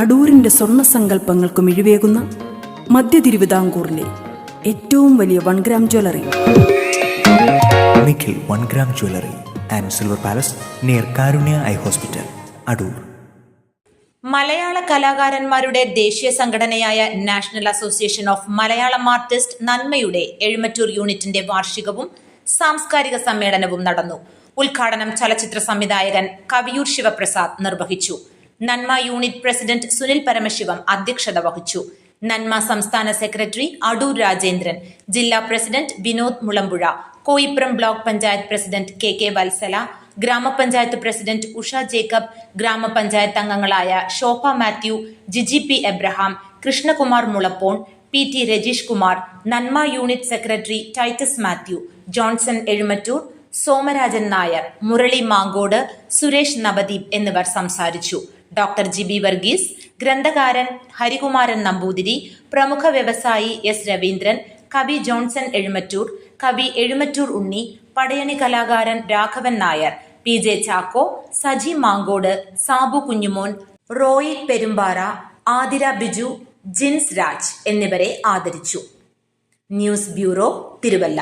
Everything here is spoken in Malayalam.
അടൂരിന്റെ സ്വർണ സങ്കല്പങ്ങൾക്ക് മിഴിവേകുന്ന മധ്യ തിരുവിതാംകൂറിലെ ഏറ്റവും വലിയ one gram jewellery Nikhil one gram jewellery and silver palace near Karunya eye hospital Adoor മലയാള കലാകാരന്മാരുടെ ദേശീയ സംഘടനയായ National Association of Malayalam artist നന്മയുടെ എഴുമറ്റൂർ യൂണിറ്റിന്റെ വാർഷികവും സാംസ്കാരിക സമ്മേളനവും നടന്നു. ഉദ്ഘാടനം ചലച്ചിത്ര സംവിധായകൻ കവിയൂർ ശിവപ്രസാദ് നിർവഹിച്ചു. നന്മ യൂണിറ്റ് പ്രസിഡന്റ് സുനിൽ പരമശിവം അധ്യക്ഷത വഹിച്ചു. നന്മ സംസ്ഥാന സെക്രട്ടറി അടൂർ രാജേന്ദ്രൻ ജില്ലാ president Vinod Mulampuzha Koipuram block panchayat president K K Vatsala ഗ്രാമപഞ്ചായത്ത് പ്രസിഡന്റ് ഉഷ ജേക്കബ് ഗ്രാമപഞ്ചായത്ത് അംഗങ്ങളായ Shobha Mathew Jiji P Abraham Krishnakumar Mulappon P T Rajeesh Kumar Nanma unit secretary Titus Mathew Johnson Ezhumattoor Somarajan Nair Murali Mankode Suresh Navadeep എന്നിവർ സംസാരിച്ചു. ഡോക്ടർ ജിബി വർഗീസ് ഗ്രന്ഥകാരൻ ഹരികുമാരൻ നമ്പൂതിരി പ്രമുഖ വ്യവസായി എസ് രവീന്ദ്രൻ കവി ജോൺസൺ എഴുമറ്റൂർ കവി എഴുമറ്റൂർ ഉണ്ണി പടയണി കലാകാരൻ രാഘവൻ നായർ പി ജെ ചാക്കോ സജി മാങ്കോട് സാബു കുഞ്ഞുമോൻ റോയി പെരുമ്പാറ ആതിര ബിജു ജിൻസ് രാജ് എന്നിവരെ ആദരിച്ചു. News bureau Thiruvalla.